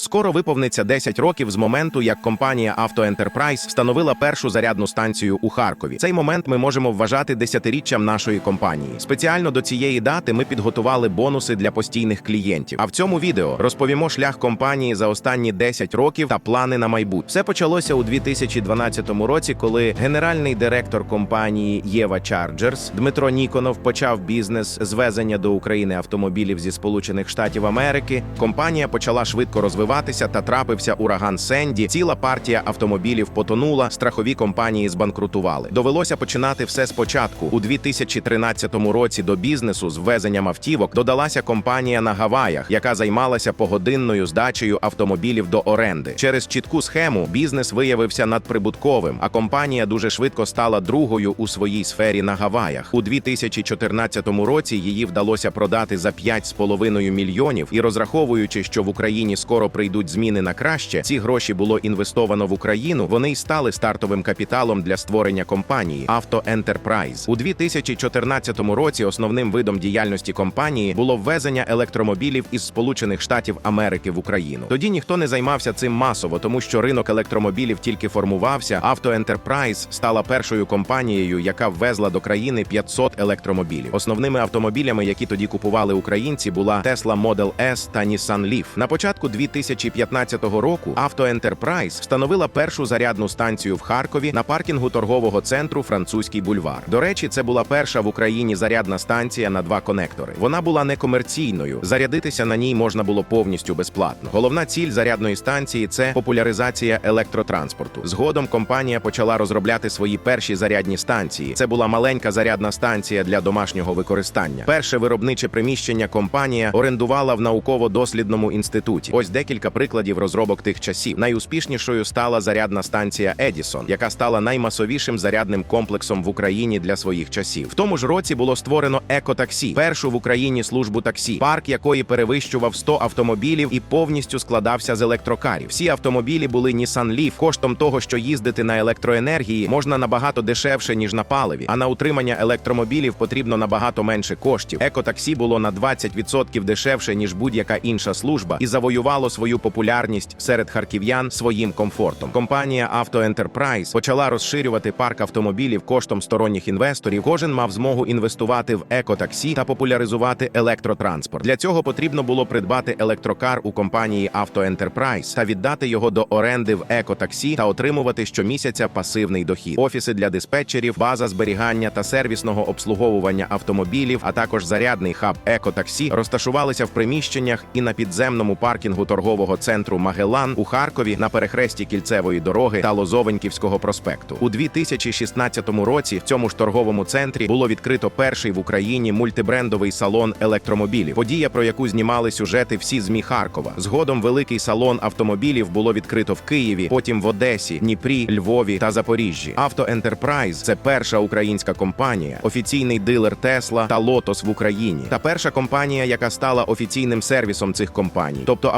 Скоро виповниться 10 років з моменту, як компанія Авто Ентерпрайз встановила першу зарядну станцію у Харкові. Цей момент ми можемо вважати десятиріччям нашої компанії. Спеціально до цієї дати ми підготували бонуси для постійних клієнтів. А в цьому відео розповімо шлях компанії за останні 10 років та плани на майбутнє. Все почалося у 2012 році, коли генеральний директор компанії Єва Чарджерс Дмитро Ніконов почав бізнес з везення до України автомобілів зі Сполучених Штатів Америки. Компанія почала швидко розвиватися та трапився ураган Сенді. Ціла партія автомобілів потонула, страхові компанії збанкрутували. Довелося починати все спочатку. У 2013 році до бізнесу з ввезенням автівок додалася компанія на Гаваях, яка займалася погодинною здачею автомобілів до оренди. Через чітку схему бізнес виявився надприбутковим, а компанія дуже швидко стала другою у своїй сфері на Гаваях. У 2014 році її вдалося продати за 5,5 мільйонів і розраховуючи, що в Україні скоро прийдуть зміни на краще, ці гроші було інвестовано в Україну. Вони й стали стартовим капіталом для створення компанії Авто Ентерпрайз. У 2014 році основним видом діяльності компанії було ввезення електромобілів із Сполучених Штатів Америки в Україну. Тоді ніхто не займався цим масово, тому що ринок електромобілів тільки формувався. Авто Ентерпрайз стала першою компанією, яка ввезла до країни 500 електромобілів. Основними автомобілями, які тоді купували українці, була Tesla Model S та Nissan Leaf. На початку 2015 року Авто Ентерпрайз встановила першу зарядну станцію в Харкові на паркінгу торгового центру Французький бульвар. До речі, це була перша в Україні зарядна станція на два конектори. Вона була некомерційною. Зарядитися на ній можна було повністю безплатно. Головна ціль зарядної станції це популяризація електротранспорту. Згодом компанія почала розробляти свої перші зарядні станції. Це була маленька зарядна станція для домашнього використання. Перше виробниче приміщення компанія орендувала в науково-дослідному інституті. Ось декілька прикладів розробок тих часів. Найуспішнішою стала зарядна станція Едісон, яка стала наймасовішим зарядним комплексом в Україні для своїх часів. В тому ж році було створено екотаксі, першу в Україні службу таксі, парк якої перевищував 100 автомобілів і повністю складався з електрокарів. Всі автомобілі були Nissan Leaf. Коштом того, що їздити на електроенергії, можна набагато дешевше ніж на паливі. А на утримання електромобілів потрібно набагато менше коштів. Екотаксі було на 20% дешевше ніж будь-яка інша служба і завоювало свою популярність серед харків'ян своїм комфортом. Компанія Авто Ентерпрайз почала розширювати парк автомобілів коштом сторонніх інвесторів. Кожен мав змогу інвестувати в екотаксі та популяризувати електротранспорт. Для цього потрібно було придбати електрокар у компанії Авто Ентерпрайз та віддати його до оренди в екотаксі та отримувати щомісяця пасивний дохід. Офіси для диспетчерів, база зберігання та сервісного обслуговування автомобілів, а також зарядний хаб екотаксі розташувалися в приміщеннях і на підземному паркінгу торгового центру Магелан у Харкові на перехресті кільцевої дороги та Лозовеньківського проспекту. У 2016 році в цьому ж торговому центрі було відкрито перший в Україні мультибрендовий салон електромобілів. Подія, про яку знімали сюжети всі змі Харкова. Згодом великий салон автомобілів було відкрито в Києві, потім в Одесі, Дніпрі, Львові та Запоріжжі. Авто Ентерпрайз це перша українська компанія, офіційний дилер Тесла та Лотос в Україні, та перша компанія, яка стала офіційним сервісом цих компаній. Тобто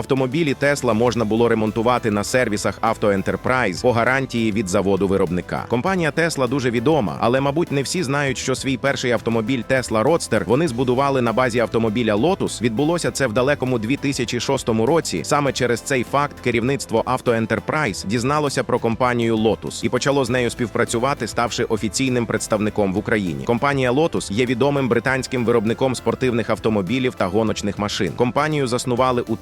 автомобілі Тесла можна було ремонтувати на сервісах Авто Ентерпрайз по гарантії від заводу виробника. Компанія Тесла дуже відома, але, мабуть, не всі знають, що свій перший автомобіль Tesla Roadster вони збудували на базі автомобіля Lotus. Відбулося це в далекому 2006 році. Саме через цей факт керівництво Авто Ентерпрайз дізналося про компанію Lotus і почало з нею співпрацювати, ставши офіційним представником в Україні. Компанія Lotus є відомим британським виробником спортивних автомобілів та гоночних машин. Компанію заснували у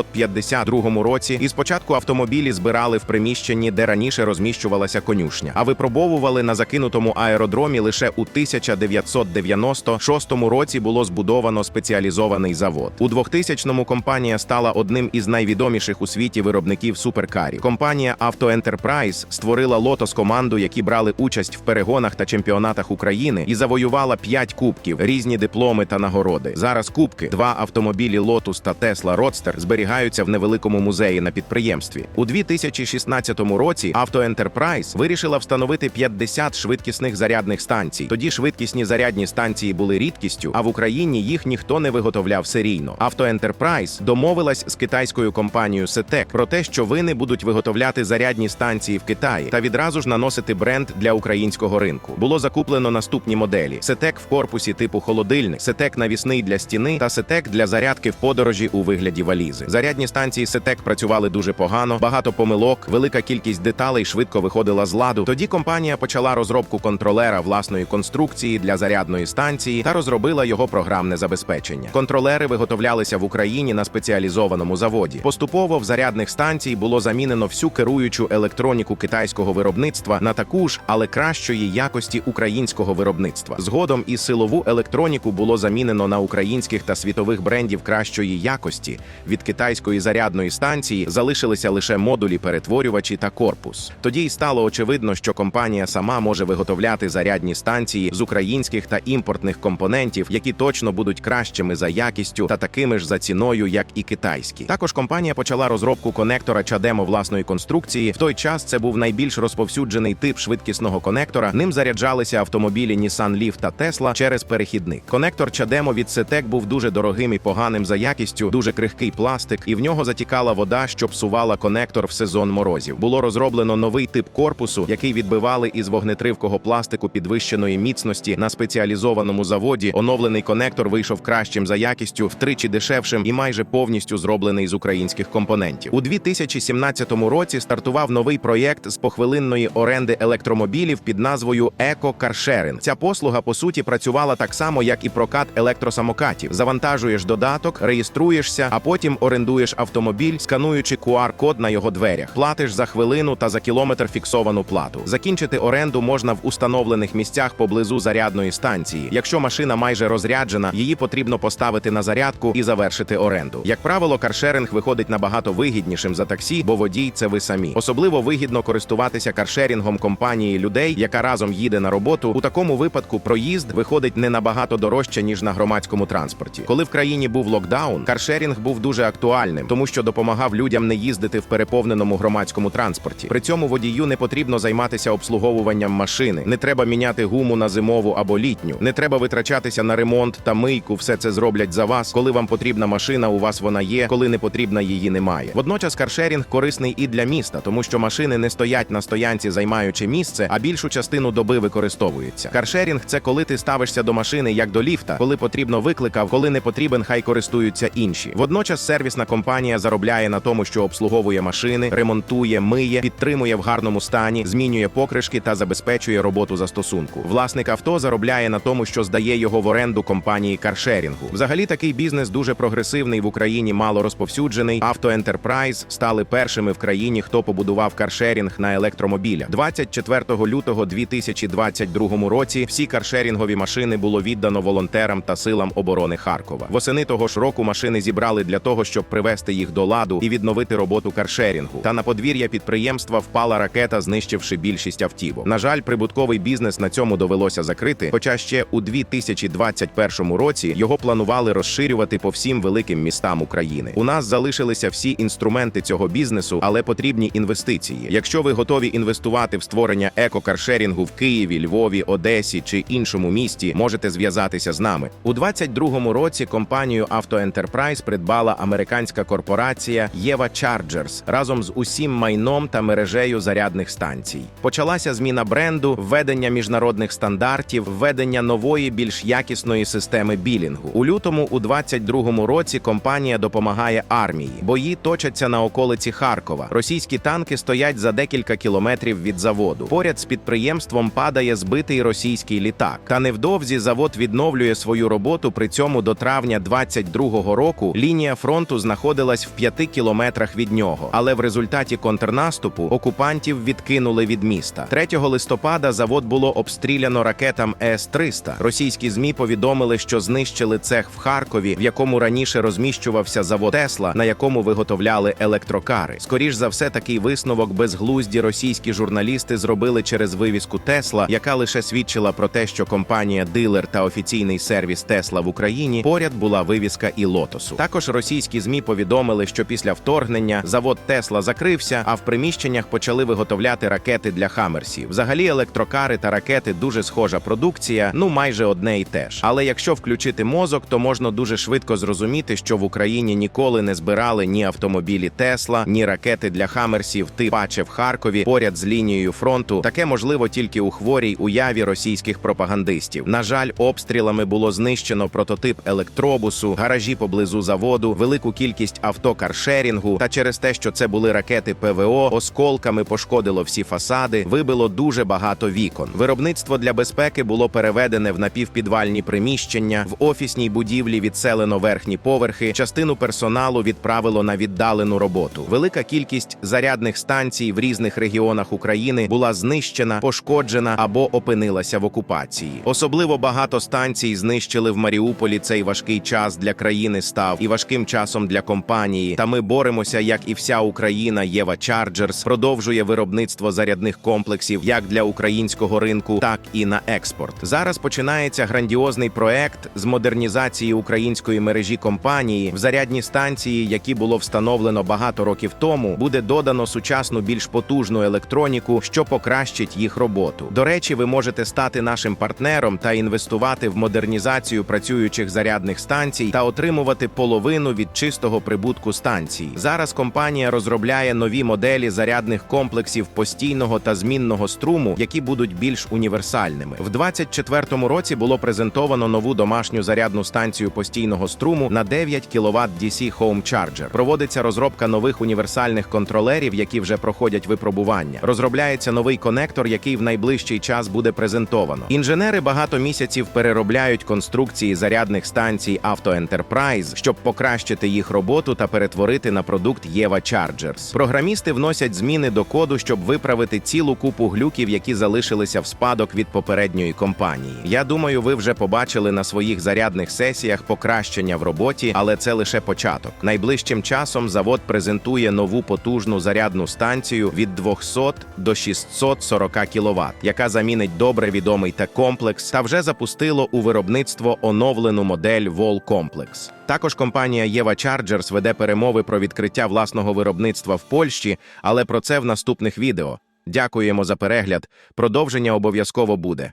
1952 році, і спочатку автомобілі збирали в приміщенні, де раніше розміщувалася конюшня, а випробовували на закинутому аеродромі лише у 1996 році було збудовано спеціалізований завод. У 2000-му компанія стала одним із найвідоміших у світі виробників суперкарів. Компанія Авто Ентерпрайз створила лотос команду, які брали участь в перегонах та чемпіонатах України, і завоювала 5 кубків, різні дипломи та нагороди. Зараз кубки, два автомобілі Lotus та Tesla Roadster зберігаються в невеликому музеї на підприємстві. У 2016 році Авто Ентерпрайз вирішила встановити 50 швидкісних зарядних станцій. Тоді швидкісні зарядні станції були рідкістю, а в Україні їх ніхто не виготовляв серійно. Авто Ентерпрайз домовилась з китайською компанією Сетек про те, що вони будуть виготовляти зарядні станції в Китаї та відразу ж наносити бренд для українського ринку. Було закуплено наступні моделі: Сетек в корпусі типу холодильник, Сетек навісний для стіни та Сетек для зарядки в подорожі у вигляді валізи. Зарядні станції СЕТЕК працювали дуже погано, багато помилок, велика кількість деталей швидко виходила з ладу. Тоді компанія почала розробку контролера власної конструкції для зарядної станції та розробила його програмне забезпечення. Контролери виготовлялися в Україні на спеціалізованому заводі. Поступово в зарядних станцій було замінено всю керуючу електроніку китайського виробництва на таку ж, але кращої якості українського виробництва. Згодом і силову електроніку було замінено на українських та світових брендів кращої якості. Від китайської зарядної станції залишилися лише модулі, перетворювачі та корпус. Тоді й стало очевидно, що компанія сама може виготовляти зарядні станції з українських та імпортних компонентів, які точно будуть кращими за якістю та такими ж за ціною, як і китайські. Також компанія почала розробку конектора Чадемо власної конструкції. В той час це був найбільш розповсюджений тип швидкісного конектора. Ним заряджалися автомобілі Nissan Leaf та Tesla через перехідник. Конектор Чадемо від Сетек був дуже дорогим і поганим за якістю, дуже крихкий пластик, і в нього затікала вода, що псувала конектор в сезон морозів. Було розроблено новий тип корпусу, який відбивали із вогнетривкого пластику підвищеної міцності на спеціалізованому заводі. Оновлений конектор вийшов кращим за якістю, втричі дешевшим і майже повністю зроблений з українських компонентів. У 2017 році стартував новий проєкт з похвилинної оренди електромобілів під назвою Еко Каршеринг. Ця послуга по суті працювала так само, як і прокат електросамокатів. Завантажуєш додаток, реєструєшся, а потім орендуєш автомобіль, скануючи QR-код на його дверях. Платиш за хвилину та за кілометр фіксовану плату. Закінчити оренду можна в установлених місцях поблизу зарядної станції. Якщо машина майже розряджена, її потрібно поставити на зарядку і завершити оренду. Як правило, каршеринг виходить набагато вигіднішим за таксі, бо водій це ви самі. Особливо вигідно користуватися каршерінгом компанії людей, яка разом їде на роботу. У такому випадку проїзд виходить не набагато дорожче ніж на громадському транспорті. Коли в країні був локдаун, каршерінг був дуже актуальним, тому що допомагав людям не їздити в переповненому громадському транспорті. При цьому водію не потрібно займатися обслуговуванням машини, не треба міняти гуму на зимову або літню, не треба витрачатися на ремонт та мийку. Все це зроблять за вас. Коли вам потрібна машина, у вас вона є. Коли не потрібна, її немає. Водночас каршерінг корисний і для міста, тому що машини не стоять на стоянці, займаючи місце, а більшу частину доби використовуються. Каршерінг це коли ти ставишся до машини як до ліфта, коли потрібно викликав, коли не потрібен, хай користуються інші. Водночас сервісна компанія заробляє на тому, що обслуговує машини, ремонтує, миє, підтримує в гарному стані, змінює покришки та забезпечує роботу застосунку. Власник авто заробляє на тому, що здає його в оренду компанії каршерінгу. Взагалі такий бізнес дуже прогресивний в Україні, мало розповсюджений. Авто Ентерпрайз стали першими в країні, хто побудував каршерінг на електромобілях. 24 лютого 2022 році всі каршерінгові машини було віддано волонтерам та силам оборони Харкова. Восени того ж року машини зібрали для того, щоб привести їх до ладу і відновити роботу каршерінгу. Та на подвір'я підприємства впала ракета, знищивши більшість автівок. На жаль, прибутковий бізнес на цьому довелося закрити. Хоча ще у 2021 році його планували розширювати по всім великим містам України. У нас залишилися всі інструменти цього бізнесу, але потрібні інвестиції. Якщо ви готові інвестувати в створення екокаршерінгу в Києві, Львові, Одесі чи іншому місті, можете зв'язатися з нами. У 2022 році компанію Авто Ентерпрайз придбала американська корпорація Єва Chargers разом з усім майном та мережею зарядних станцій. Почалася зміна бренду, введення міжнародних стандартів, введення нової, більш якісної системи білінгу. У лютому у 2022 році компанія допомагає армії. Бої точаться на околиці Харкова. Російські танки стоять за декілька кілометрів від заводу. Поряд з підприємством падає збитий російський літак. Та невдовзі завод відновлює свою роботу. При цьому до травня 22-го року лінія фронту знаходилась в п'яти кілометрах від нього. Але в результаті контрнаступу окупантів відкинули від міста. 3 листопада завод було обстріляно ракетам С-300. Російські змі повідомили, що знищили цех в Харкові, в якому раніше розміщувався завод Тесла, на якому виготовляли електрокари. Скоріш за все, такий висновок безглузді російські журналісти зробили через вивіску Тесла, яка лише свідчила про те, що компанія дилер та офіційний сервіс Тесла в Україні поряд була вивіска і лотосу. Також російські змі повідомили, що після вторгнення завод Тесла закрився, а в приміщеннях почали виготовляти ракети для Хамерсів. Взагалі, електрокари та ракети дуже схожа продукція, ну майже одне і те ж. Але якщо включити мозок, то можна дуже швидко зрозуміти, що в Україні ніколи не збирали ні автомобілі Тесла, ні ракети для Хамерсів, тип Паче в Харкові поряд з лінією фронту. Таке можливо тільки у хворій уяві російських пропагандистів. На жаль, обстрілами було знищено прототип електробусу, гаражі поблизу заводу, велику кількість кількість авто каршерінгу та через те, що це були ракети ПВО, осколками пошкодило всі фасади, вибило дуже багато вікон. Виробництво для безпеки було переведене в напівпідвальні приміщення, в офісній будівлі відселено верхні поверхи, частину персоналу відправило на віддалену роботу. Велика кількість зарядних станцій в різних регіонах України була знищена, пошкоджена або опинилася в окупації. Особливо багато станцій знищили в Маріуполі. Цей важкий час для країни став і важким часом для компанії. Та ми боремося, як і вся Україна. Єва Чарджерс продовжує виробництво зарядних комплексів як для українського ринку, так і на експорт. Зараз починається грандіозний проект з модернізації української мережі компанії в зарядні станції, які було встановлено багато років тому. Буде додано сучасну, більш потужну електроніку, що покращить їх роботу. До речі, ви можете стати нашим партнером та інвестувати в модернізацію працюючих зарядних станцій та отримувати половину від чистого прибутку станцій. Зараз компанія розробляє нові моделі зарядних комплексів постійного та змінного струму, які будуть більш універсальними. В 2024 році було презентовано нову домашню зарядну станцію постійного струму на 9 кВт DC Home Charger. Проводиться розробка нових універсальних контролерів, які вже проходять випробування. Розробляється новий конектор, який в найближчий час буде презентовано. Інженери багато місяців переробляють конструкції зарядних станцій Auto Enterprise, щоб покращити їх роботу та перетворити на продукт Єва Chargers. Програмісти вносять зміни до коду, щоб виправити цілу купу глюків, які залишилися в спадок від попередньої компанії. Я думаю, ви вже побачили на своїх зарядних сесіях покращення в роботі, але це лише початок. Найближчим часом завод презентує нову потужну зарядну станцію від 200 до 640 кВт, яка замінить добре відомий Т-комплекс та вже запустило у виробництво оновлену модель Wall Complex. Також компанія Єва Chargers веде перемови про відкриття власного виробництва в Польщі, але про це в наступних відео. Дякуємо за перегляд. Продовження обов'язково буде.